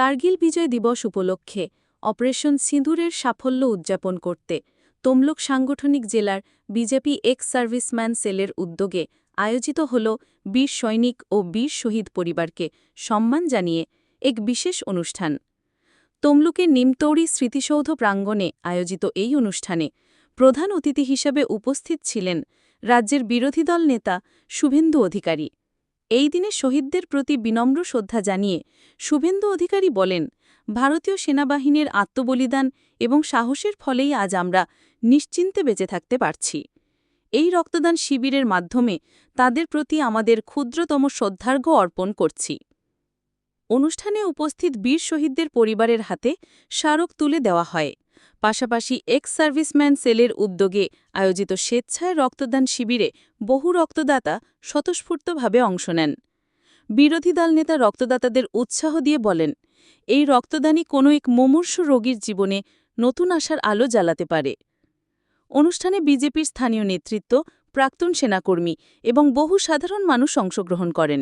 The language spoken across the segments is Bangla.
কার্গিল বিজয় দিবস উপলক্ষে অপারেশন সিঁদুরের সাফল্য উদযাপন করতে তমলুক সাংগঠনিক জেলার বিজেপি এক্স সার্ভিসম্যান সেলের উদ্যোগে আয়োজিত হল বীর সৈনিক ও বীর শহীদ পরিবারকে সম্মান জানিয়ে এক বিশেষ অনুষ্ঠান। তমলুকের নিমতৌড়ি স্মৃতিসৌধ প্রাঙ্গণে আয়োজিত এই অনুষ্ঠানে প্রধান অতিথি হিসেবে উপস্থিত ছিলেন রাজ্যের বিরোধী দল নেতা শুভেন্দু অধিকারী। এই দিনে শহীদদের প্রতি বিনম্র শ্রদ্ধা জানিয়ে শুভেন্দু অধিকারী বলেন, ভারতীয় সেনাবাহিনীর আত্মবলিদান এবং সাহসের ফলেই আজ আমরা নিশ্চিন্তে বেঁচে থাকতে পারছি। এই রক্তদান শিবিরের মাধ্যমে তাদের প্রতি আমাদের ক্ষুদ্রতম শ্রদ্ধার্ঘ্য অর্পণ করছি। অনুষ্ঠানে উপস্থিত বীর শহীদদের পরিবারের হাতে স্মারক তুলে দেওয়া হয়। পাশাপাশি এক্স সার্ভিসম্যান সেলের উদ্যোগে আয়োজিত স্বেচ্ছায় রক্তদান শিবিরে বহু রক্তদাতা স্বতঃস্ফূর্তভাবে অংশ নেন। বিরোধী দল নেতা রক্তদাতাদের উৎসাহ দিয়ে বলেন, এই রক্তদানই কোনো এক মুমূর্ষ রোগীর জীবনে নতুন আশার আলো জ্বালাতে পারে। অনুষ্ঠানে বিজেপির স্থানীয় নেতৃত্ব প্রাক্তন সেনাকর্মী এবং বহু সাধারণ মানুষ অংশগ্রহণ করেন।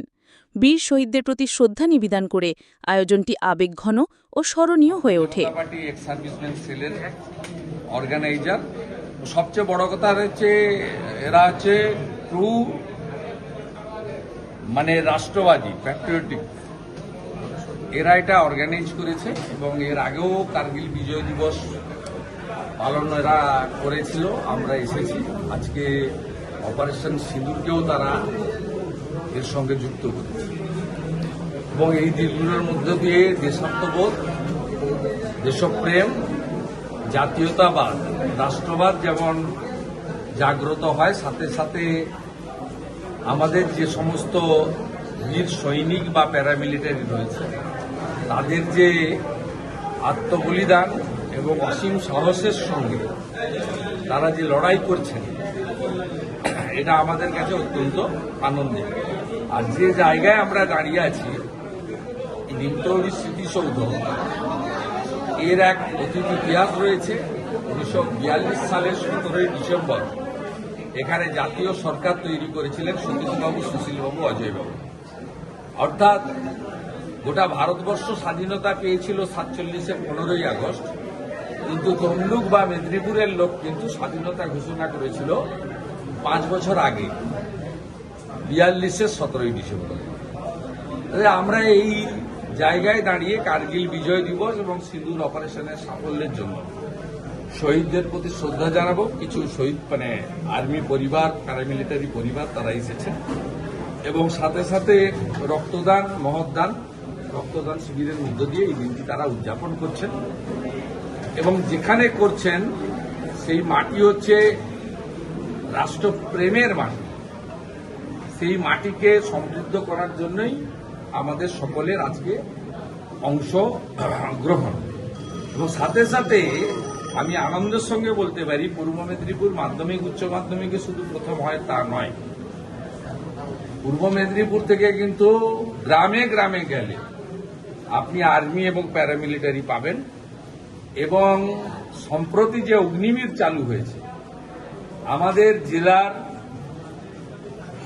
বীর শহীদদের প্রতি শ্রদ্ধা নিবেদন করে আয়োজনটি আবেগঘন ও স্মরণীয় হয়ে ওঠে। অর্গানাইজার সবচেয়ে বড় কথা হচ্ছে, এরা হচ্ছে ট্রু মানে রাষ্ট্রবাদী প্যাট্রিয়টিক এরা এটা অর্গানাইজ করেছে এবং এর আগেও কার্গিল বিজয় দিবস পালন এরা করেছিল, আমরা এসেছি। আজকে অপারেশন সিঁদুরকেও তারা এর সঙ্গে যুক্ত করেছে। এবং এই দিনগুলোর মধ্য দিয়ে দেশাত্মবোধ, দেশপ্রেম, জাতীয়তাবাদ, রাষ্ট্রবাদ যেমন জাগ্রত হয়, সাথে সাথে আমাদের যে সমস্ত বীর সৈনিক বা প্যারামিলিটারি রয়েছে, তাদের যে আত্মবলিদান এবং অসীম সাহসের সঙ্গে তারা যে লড়াই করছেন এটা আমাদের কাছে অত্যন্ত আনন্দের। আর যে জায়গায় আমরা দাঁড়িয়ে আছি এই স্মৃতিসৌধ, এর এক অতীত ইতিহাস রয়েছে, উনিশশো বিয়াল্লিশ সালের সতেরোই ডিসেম্বর। এখানে জাতীয় সরকার তৈরি করেছিলেন সতীশবাবু, সুশীলবাবু, অজয়বাবু। অর্থাৎ গোটা ভারতবর্ষ স্বাধীনতা পেয়েছিল সাতচল্লিশে পনেরোই আগস্ট, কিন্তু তমলুক বা মেদিনীপুরের লোক কিন্তু স্বাধীনতা ঘোষণা করেছিল পাঁচ বছর আগে, বিয়াল্লিশের সতেরোই ডিসেম্বর। আমরা এই জায়গায় দাঁড়িয়ে কার্গিল বিজয় দিবস এবং সিঁদুর অপারেশনের সাফল্যের জন্য শহীদদের প্রতি শ্রদ্ধা জানাব। কিছু শহীদ মানে আর্মি পরিবার প্যারামিলিটারি পরিবার, তারা এসেছেন। এবং সাথে সাথে রক্তদান মহৎদান রক্তদান শিবিরের মধ্য দিয়ে এই দিনটি তারা উদযাপন করছেন। এবং যেখানে করছেন, সেই মাটি হচ্ছে রাষ্ট্রপ্রেমের মাটি। সেই মাটিকে সমৃদ্ধ করার জন্যই আমাদের সকলের আজকে অংশ গ্রহণ। এবং সাথে সাথে আমি আনন্দের সঙ্গে বলতে পারি, পূর্ব মেদিনীপুর মাধ্যমিক, উচ্চ মাধ্যমিকে শুধু প্রথম হয় তা নয়। পূর্ব মেদিনীপুর থেকে কিন্তু গ্রামে গ্রামে গেলে আপনি আর্মি এবং প্যারামিলিটারি পাবেন। এবং সম্প্রতি যে অগ্নিবীর চালু হয়েছে আমাদের জেলার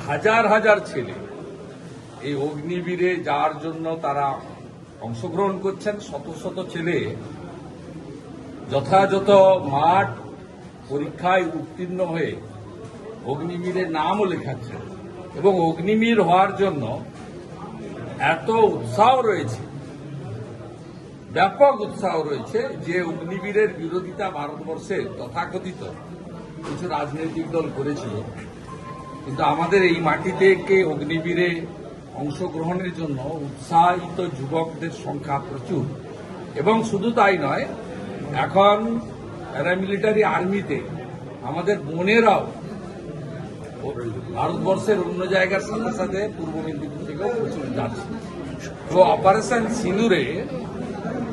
হাজার হাজার ছেলে এই অগ্নিবীরে যাওয়ার জন্য তারা অংশগ্রহণ করছেন, শত শত ছেলে যথাযথ মাঠ পরীক্ষায় উত্তীর্ণ হয়ে অগ্নিবীরের নামও লেখাচ্ছেন এবং অগ্নিবীর হওয়ার জন্য এত উৎসাহ রয়েছে, ব্যাপক উৎসাহ রয়েছে যে অগ্নিবীরের বিরোধিতা ভারতবর্ষে তথাকথিত। কিছু রাজনৈতিক দল করেছিল, কিন্তু আমাদের এই মাটিতে কে অগ্নিবীরে অংশগ্রহণের জন্য উৎসাহিত যুবকদের সংখ্যা প্রচুর। এবং শুধু তাই নয়, এখন প্যারামিলিটারি আর্মিতে আমাদের বোনেরাও ভারতবর্ষের অন্য জায়গার সাথে সাথে পূর্ব মেদিনীপুর থেকেও প্রচুর যাচ্ছে। তো অপারেশন সিঁদুরে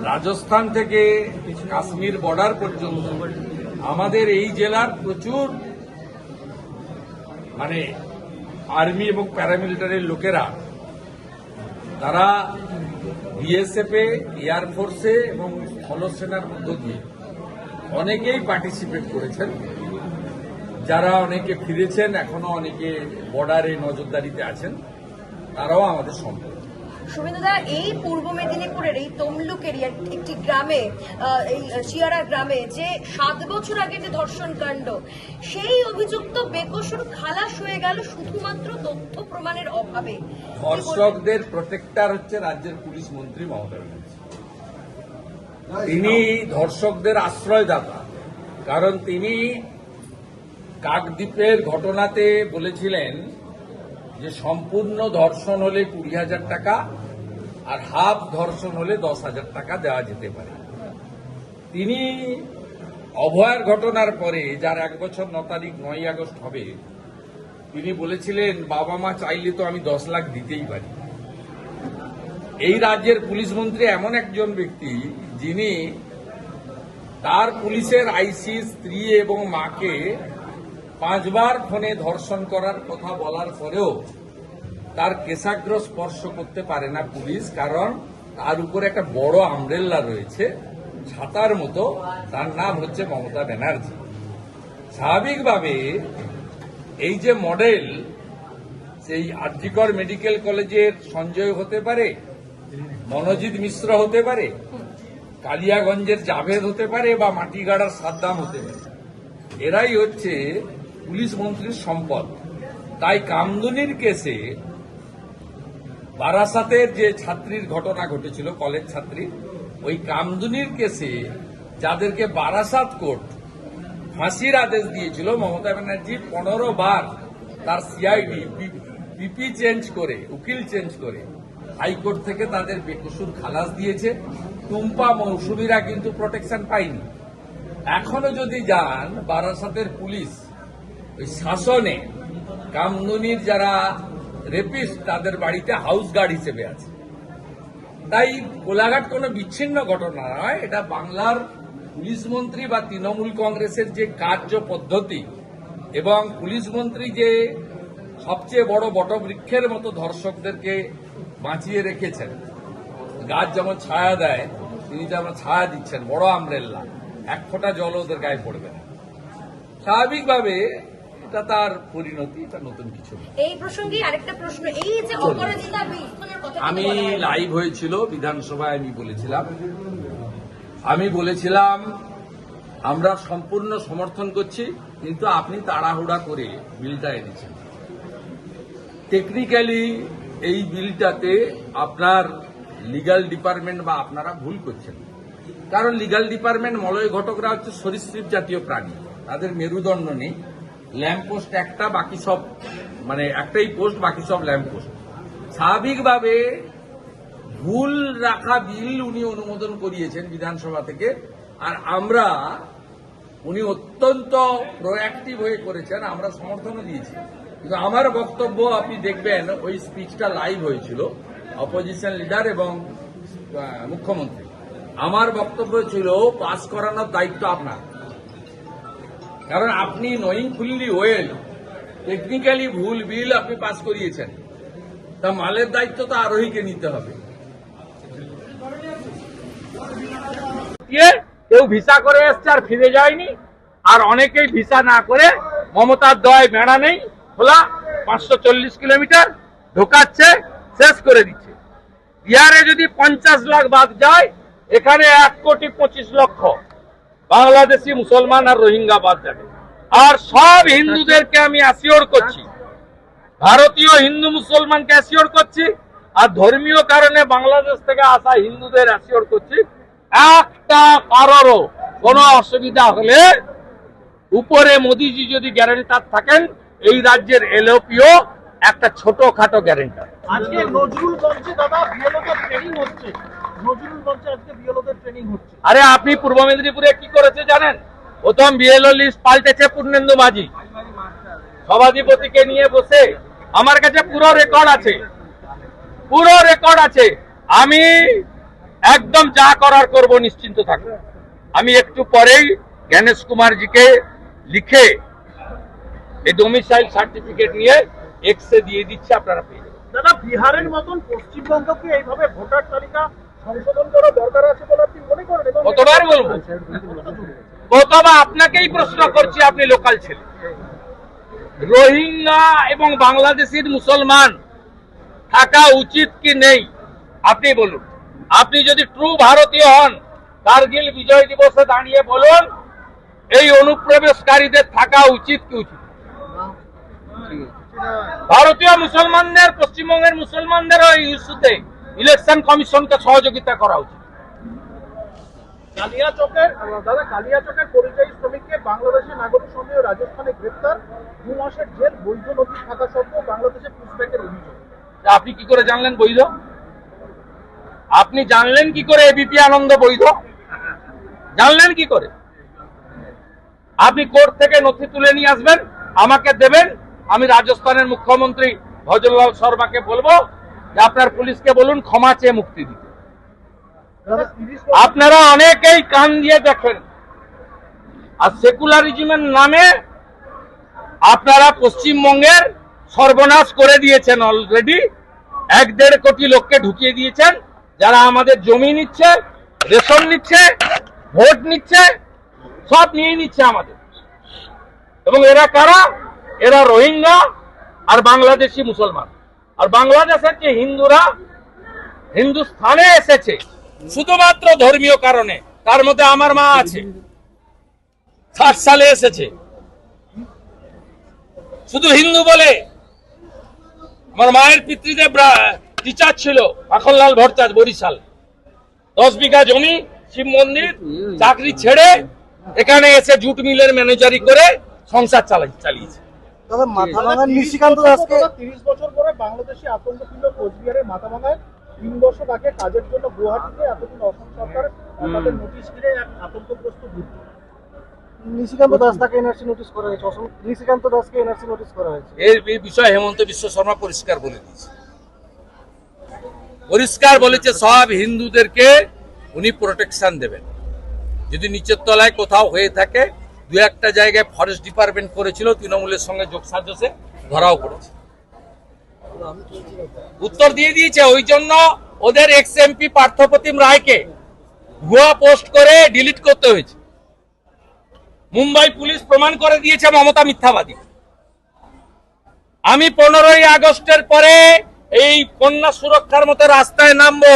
রাজস্থান থেকে কাশ্মীর বর্ডার পর্যন্ত আমাদের এই জেলার প্রচুর মানে আর্মি এবং প্যারামিলিটারির লোকেরা, তারা বিএসএফ এয়ারফোর্সে এবং স্থলসেনার মধ্য দিয়ে অনেকেই পার্টিসিপেট করেছেন। যারা অনেকে ফিরেছেন, এখনও অনেকে বর্ডারে নজরদারিতে আছেন, তারাও আমাদের সম্পর্ক শুভেন্দুদা, এই পূর্ব মেদিনীপুরের এই তমলুকেরই এক- একটি গ্রামে এই শিয়ারা গ্রামে যে সাত বছর আগে যে ধর্ষণ কাণ্ড, সেই অভিযুক্ত বেকসুর খালাস হয়ে গেল শুধুমাত্র তথ্য প্রমাণের অভাবে। ধর্ষকদের প্রোটেক্টর হচ্ছে রাজ্যের পুলিশ মন্ত্রী মমতা তিনি ধর্ষকদের আশ্রয়দাতা। কারণ তিনি কাকদ্বীপের ঘটনাতে বলেছিলেন যে সম্পূর্ণ ধর্ষণ হলে কুড়ি হাজার টাকা আর হাফ ধর্ষণ হলে দশ হাজার টাকা দেওয়া যেতে পারে। তিনি অভয়ার ঘটনার পরে, যার এক বছর ন তারিখ নয় আগস্ট হবে, তিনি বলেছিলেন, বাবা মা চাইলে তো আমি দশ লাখ দিতেই পারি। এই রাজ্যের পুলিশ মন্ত্রী এমন একজন ব্যক্তি, যিনি তার পুলিশের আইসি, স্ত্রী এবং মাকে পাঁচবার ফোনে ধর্ষণ করার কথা বলার পরেও তার কেশাগ্র স্পর্শ করতে পারে না পুলিশ, কারণ তার উপরে একটা বড় আমরেল্লা রয়েছে, ছাতার মতো। তার নাম হচ্ছে মমতা ব্যানার্জি। স্বাভাবিকভাবে এই যে মডেল, সেই আরজিকর মেডিকেল কলেজের সঞ্জয় হতে পারে, মনোজিৎ মিশ্র হতে পারে, কালিয়াগঞ্জের জাভেদ হতে পারে বা মাটিগাড়ার সাদ্দাম হতে পারে। এরাই হচ্ছে পুলিশ মন্ত্রীর সম্পদ। তাই কামদুনির কেসে বারাসাতের যে ছাত্রীর ঘটনা ঘটেছিল, কলেজ ছাত্রী, ওই কামদুনির কেসে যাদেরকে বারাসাত কোর্ট ফাঁসির আদেশ দিয়েছিল, মমতা ব্যানার্জি পনেরো বার তার সিআইডি পিপি চেঞ্জ করে, উকিল চেঞ্জ করে, হাইকোর্ট থেকে তাদের বেকসুর খালাস দিয়েছে। টুম্পা মৌসুমীরা কিন্তু প্রোটেকশন পায়নি। এখনও যদি যান, বারাসাতের পুলিশ ওই শাসনে কামদুনির যারা রেপিস্ট তাদের বাড়িতে হাউস গার্ড হিসেবে আছে। তাই কোলাঘাট কোনো বিচ্ছিন্ন ঘটনা নয়, এটা বাংলার পুলিশ মন্ত্রী বা তৃণমূল কংগ্রেসের যে কার্য পদ্ধতি এবং পুলিশ মন্ত্রী যে সবচেয়ে বড় বটবৃক্ষের মতো ধর্ষকদেরকে বাঁচিয়ে রেখেছেন, গাছ যেমন ছায়া দেয়, তিনি যেমন ছায়া দিচ্ছেন, বড় আমরেল্লা, এক ফোঁটা জল ওদের গায়ে পড়বে না। স্বাভাবিকভাবে এটা তার পরিণতি এটা নতুন কিছু না। এই প্রসঙ্গে আরেকটা প্রশ্ন এই যে অপরাজিতা আমি লাইভ হয়েছিল বিধানসভায় আমি বলেছিলাম। আমি বলেছিলাম আমরা সম্পূর্ণ সমর্থন করছি কিন্তু আপনি তাড়াহুড়া করে বিলটা এনেছেন। টেকনিক্যালি এই বিলটাতে আপনার লিগ্যাল ডিপার্টমেন্ট বা আপনারা ভুল করছেন। কারণ লিগ্যাল ডিপার্টমেন্ট মলয় ঘটকরা হচ্ছে সরীসৃপ জাতীয় প্রাণী তাদের মেরুদণ্ড নেই। ল্যাম্পপোস্ট একটা, বাকি সব মানে একটাই পোস্ট, বাকি সব ল্যাম্পপোস্ট স্বাভাবিকভাবে ভুল রাখা বিল উনি অনুমোদন করিয়েছেন বিধানসভা থেকে, আর আমরা, উনি অত্যন্ত প্রোঅ্যাক্টিভ হয়ে করেছেন, আমরা সমর্থনও দিয়েছি। কিন্তু আমার বক্তব্য আপনি দেখবেন, ওই স্পিচটা লাইভ হয়েছিল অপোজিশন লিডার এবং মুখ্যমন্ত্রী। আমার বক্তব্য ছিল পাস করানোর দায়িত্ব আপনার। কারণ আপনি নোয়িং ফুললি ওয়েল টেকনিক্যালি ভুল বিল আপনি পাস করিয়েছেন। তা মালের দায়িত্ব তো আরোহীকে নিতে হবে। কেউ ভিসা করে এসছে আর ফিরে যায়নি, আর অনেকেই ভিসা না করে মমতার দয় বেড়া নেই, খোলা পাঁচশো চল্লিশ কিলোমিটার ঢোকাচ্ছে, শেষ করে দিচ্ছে। বিহারে যদি পঞ্চাশ লাখ বাদ যায়, এখানে এক কোটি পঁচিশ লক্ষ। বাংলাদেশি মুসলমান আর রোহিঙ্গা বাদ যাবে। আর সব হিন্দুদেরকে আমি অ্যাসিওর করছি, ভারতীয় হিন্দু মুসলমানকে অ্যাসিওর করছি, আর ধর্মীয় কারণে বাংলাদেশ থেকে আসা হিন্দুদের অ্যাসিওর করছি, একটা কারোরও কোনো অসুবিধা হলে উপরে মোদিজি যদি গ্যারেন্টার থাকেন, এই রাজ্যের এলওপিও একটা ছোটখাটো গ্যারেন্টার আজকে দাদা বিএলওদের ট্রেনিং হচ্ছে। আজকে বিএলওদের ট্রেনিং হচ্ছে। আরে আপনি পূর্ব মেদিনীপুরে কি করেছে জানেন? প্রথম বিএলও লিস্ট পাল্টেছে পূর্ণেন্দু মাঝি। সভাধিপতিকে নিয়ে বসে আমার কাছে পুরো রেকর্ড আছে। পুরো রেকর্ড আছে। আমি একদম যা করার করব নিশ্চিন্ত থাকব। আমি একটু পরেই জ্ঞানেশ কুমারজিকে লিখে এই ডোমিসাইল সার্টিফিকেট নিয়ে এক্সে দিয়ে দিচ্ছি আপনারা পেয়ে যাবেন। দাদা বিহারের মতন পশ্চিমবঙ্গকে এইভাবে ভোটার তালিকা সংশোধন করা দরকার আছে বলে আপনি মনে করেন কতবার বলব? কতবার আপনাকেই প্রশ্ন করছি আপনি লোকাল ছেলে। রোহিঙ্গা এবং বাংলাদেশের মুসলমান থাকা উচিত কি নেই? আপনি বলুন। আপনি যদি ট্রু ভারতীয় হন কার্গিল বিজয় দিবসে দাঁড়িয়ে বলুন এই অনুপ্রবেশকারীদের থাকা উচিত কি উচিত? ভারতীয় মুসলমানদের পশ্চিমবঙ্গের মুসলমানদের ওই ইস্যুতে ইলেকশন কমিশনকে সহযোগিতা করা উচিত। কালিয়াচকের দাদা কালিয়াচকের পরিযায়ী শ্রমিককে বাংলাদেশের নাগরিক সন্দেহে রাজস্থানে গ্রেপ্তার দু মাসের জেল বৈধ নথি থাকা সত্ত্বেও বাংলাদেশে পুষব্যাকের অভিযোগ। আপনি কি করে জানলেন বৈধ? আপনি জানলেন কি করে এবিপি আনন্দ বৈধ? জানলেন কি করে? আপনি কোর্ট থেকে নথি তুলে নিয়ে আসবেন আমাকে দেবেন আমি রাজস্থানের মুখ্যমন্ত্রী ভজনলাল শর্মাকে বলব যে আপনার পুলিশকে বলুন, ক্ষমা চেয়ে মুক্তি দিতে। আপনারা অনেকেই কান দিয়ে দেখেন। আর সেকুলারিজমের নামে আপনারা পশ্চিমবঙ্গের সর্বনাশ করে দিয়েছেন অলরেডি এক দেড় কোটি লোককে ঢুকিয়ে দিয়েছেন। যারা আমাদের জমি নিচ্ছে, রেশন নিচ্ছে, ভোট নিচ্ছে, সব নিয়ে নিচ্ছে আমাদের। এবং এরা কারা? এরা রোহিঙ্গা আর বাংলাদেশি মুসলমান। আর বাংলাদেশের যে হিন্দুরা, হিন্দুস্থানে এসেছে, শুধুমাত্র ধর্মীয় কারণে, তার মধ্যে আমার মা আছে, ষাট সালে এসেছে। শুধু হিন্দু বলে, আমার মায়ের পিতৃদেব টিচার ছিল মাখনলাল ভট্টাচ বরিশাল। দশ বিঘা জমি, শিব মন্দির, চাকরি ছেড়ে এখানে এসে জুট মিলের ম্যানেজারি করে সংসার চালাই চালিয়েছে। দাদা মাথা ভাঙার নিশিকান্ত দাসকে তিরিশ বছর পরে বাংলাদেশি আতঙ্ক ছিল কোচবিহারের মাথাভাঙায় তিন বছর আগে কাজের জন্য গুয়াহাটিতে এতদিন অসম সরকার তাদের নোটিশ ঘিরে এক আতঙ্কগ্রস্ত ঘুরত নিশিকান্ত দাস তাকে এনআরসি নোটিশ করা হয়েছে। অসম নিশিকান্ত দাসকে এনআরসি নোটিশ করা হয়েছে। এর এই বিষয়ে হেমন্ত বিশ্ব শর্মা পরিষ্কার বলে দিয়েছে। পরিষ্কার বলেছে সব হিন্দুদেরকে উনি প্রোটেকশন দেবেন। যদি নিচের তলায় কোথাও হয়ে থাকে দু একটা জায়গায় ফরেস্ট ডিপার্টমেন্ট করেছিল, তৃণমূলের সঙ্গে যোগসাজসে ধরাও পড়েছে উত্তর দিয়ে দিয়েছে, ওই জন্য ওদের এক্স এমপি পার্থপ্রতিম রায়কে ভুয়া পোস্ট করে ডিলিট করতে হয়েছে। মুম্বাই পুলিশ প্রমাণ করে দিয়েছে মমতা মিথ্যাবাদী। আমি পনেরোই আগস্টের পরে এই কন্যা সুরক্ষার মতো রাস্তায় নামবো।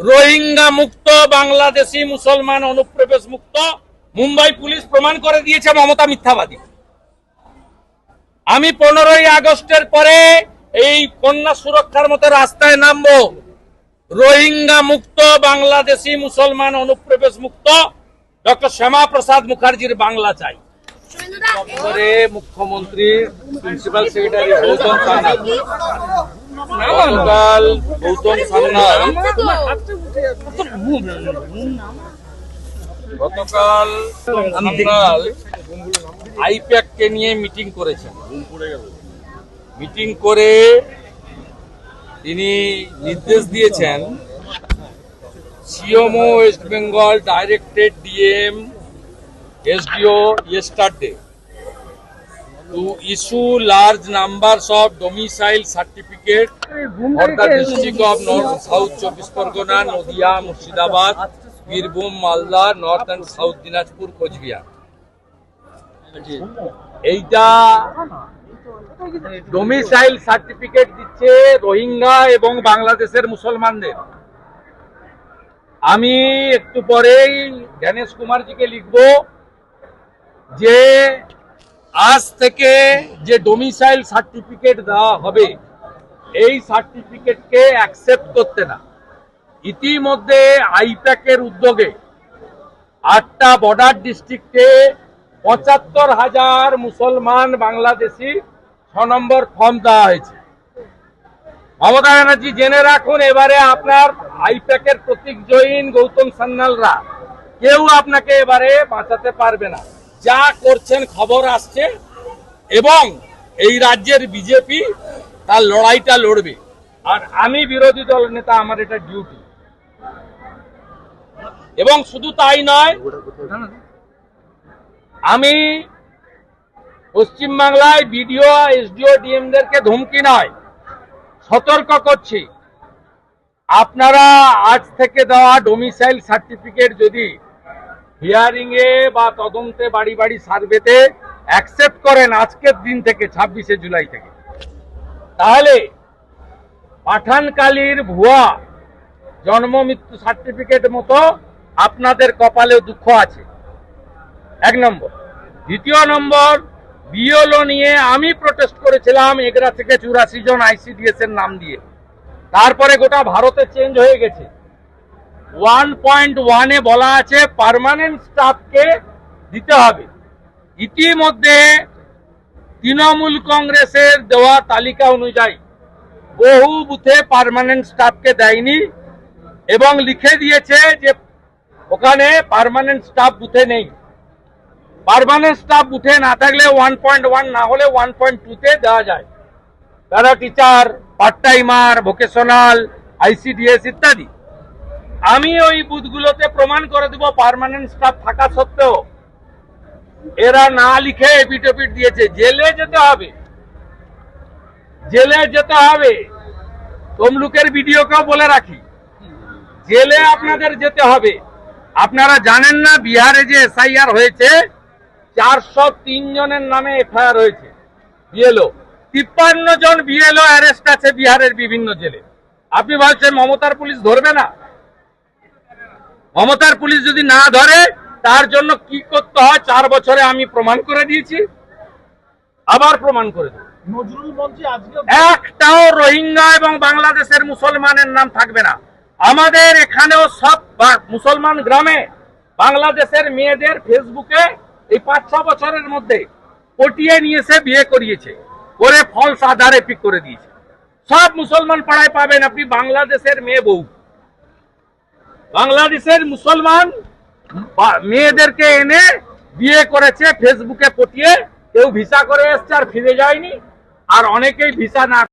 রোহিঙ্গা মুক্ত, বাংলাদেশি মুসলমান অনুপ্রবেশ মুক্ত মুম্বাই পুলিশ প্রমাণ করে দিয়েছে মমতা মিথ্যাবাদী আমি পনেরোই আগস্টের পরে এই কন্যা সুরক্ষার মতো রাস্তায় নামবো রোহিঙ্গা মুক্ত বাংলাদেশি মুসলমান অনুপ্রবেশ মুক্ত ডক্টর শ্যামা প্রসাদ মুখার্জির বাংলা চাই মুখ্যমন্ত্রী প্রিন্সিপাল সেক্রেটারি গৌতম গৌতম সান্যাল গতকাল আমরা আইপ্যাককে নিয়ে মিটিং করেছেন। মিটিং করে তিনি নির্দেশ দিয়েছেন, CMO west Bengal directed DM, SDO yesterday to issue large numbers of domicile certificate for the district of north, south চব্বিশ Parganas, Nadia, Murshidabad Birbhum, Malda north and south Dinajpur Coochbehar. এইটা ডোমিসাইল সার্টিফিকেট দিচ্ছে রোহিঙ্গা এবং বাংলাদেশের মুসলমানদের। আমি একটু পরেই জ্ঞানেশ কুমারজিকে লিখব যে আজ থেকে যে ডোমিসাইল সার্টিফিকেট দেওয়া হবে এই সার্টিফিকেটকে অ্যাকসেপ্ট করতে না। ইতিমধ্যে আইপ্যাকের উদ্যোগে আটটা বর্ডার ডিস্ট্রিক্টে পঁচাত্তর হাজার মুসলমান বাংলাদেশি ছ নম্বর ফর্ম দেওয়া হয়েছে। মমতা ব্যানার্জি, জেনে রাখুন, এবারে আপনার আইপ্যাকের প্রতীক জৈন গৌতম সান্যালরা কেউ আপনাকে এবারে বাঁচাতে পারবে না। যা করছেন, খবর আসছে এবং এই রাজ্যের বিজেপি তার লড়াইটা লড়বে। আর আমি বিরোধী দল নেতা, আমার এটা ডিউটি এবং শুধু তাই নয়, আমি পশ্চিমবাংলায় বিডিও, এসডিও, ডিএমদেরকে ধমকি নয়, সতর্ক করছি। আপনারা আজ থেকে দেওয়া ডোমিসাইল সার্টিফিকেট যদি হিয়ারিং এ বা তদন্তে বাড়ি বাড়ি সার্ভেতে অ্যাকসেপ্ট করেন আজকের দিন থেকে, ছাব্বিশে জুলাই থেকে, তাহলে পাঠানকালীর ভুয়া জন্ম মৃত্যু সার্টিফিকেট মতো আপনাদের কপালেও দুঃখ আছে। এক নম্বর। দ্বিতীয় নম্বর বিওলো নিয়ে আমি প্রটেস্ট করেছিলাম এগরা থেকে চুরাশি জন আইসিডিএস এর নাম দিয়ে। তারপরে গোটা ভারতে চেঞ্জ হয়ে গেছে। ওয়ান পয়েন্ট ওয়ানে বলা আছে পার্মানেন্ট স্টাফকে দিতে হবে। ইতিমধ্যে তৃণমূল কংগ্রেসের দেওয়া তালিকা অনুযায়ী বহু বুথে পার্মানেন্ট স্টাফকে দেয়নি এবং লিখে দিয়েছে যে ওখানে পারমানেন্ট স্টাফ বুথে নেই। পারমানেন্ট স্টাফ বুথে না থাকলে ওয়ান পয়েন্ট ওয়ান না হলে ওয়ান পয়েন্ট টুতে দেওয়া যায়। তারা teacher part timer vocational ICDS ইত্যাদি। আমি ওই বুথগুলোতে প্রমাণ করে দেব পারমানেন্ট স্টাফ থাকা সত্ত্বেও। এরা না লিখে এপিটোপিট দিয়েছে। জেলে যেতে হবে। জেলে যেতে হবে। তমলুকের ভিডিওকেও বলে রাখি। জেলে আপনাদের যেতে হবে। আপনারা জানেন না বিহারে যে এসআইআর হয়েছে চারশো তিন জনের নামে এফআইআর হয়েছে বিএলও। তিপ্পান্ন জন বিএলও অ্যারেস্ট আছে বিহারের বিভিন্ন জেলে। আপনি বলছেন মমতার পুলিশ ধরবে না? মমতার পুলিশ যদি না ধরে তার জন্য কি করতে হয় চার বছরে আমি প্রমাণ করে দিয়েছি। আবার প্রমাণ করে দেব। নজরুল মঞ্চে আজকে একটাও রোহিঙ্গা এবং বাংলাদেশের মুসলমানের নাম থাকবে না। আমাদের এখানেও সব মুসলমান গ্রামে বাংলাদেশের মেয়েদের ফেসবুকে এই পাঁচ, ছ বছরের মধ্যে পটিয়ে নিয়ে এসে বিয়ে করিয়েছে, করে ফলস আধারে পিক করে দিয়েছে। সব মুসলমান পাড়ায় পাবেন আপনি বাংলাদেশের মেয়ে বউ। বাংলাদেশের মুসলমান মেয়েদেরকে এনে বিয়ে করেছে, ফেসবুকে পটিয়ে, কেউ ভিসা করে এসছে আর ফিরে যায়নি, আর অনেকেই ভিসা না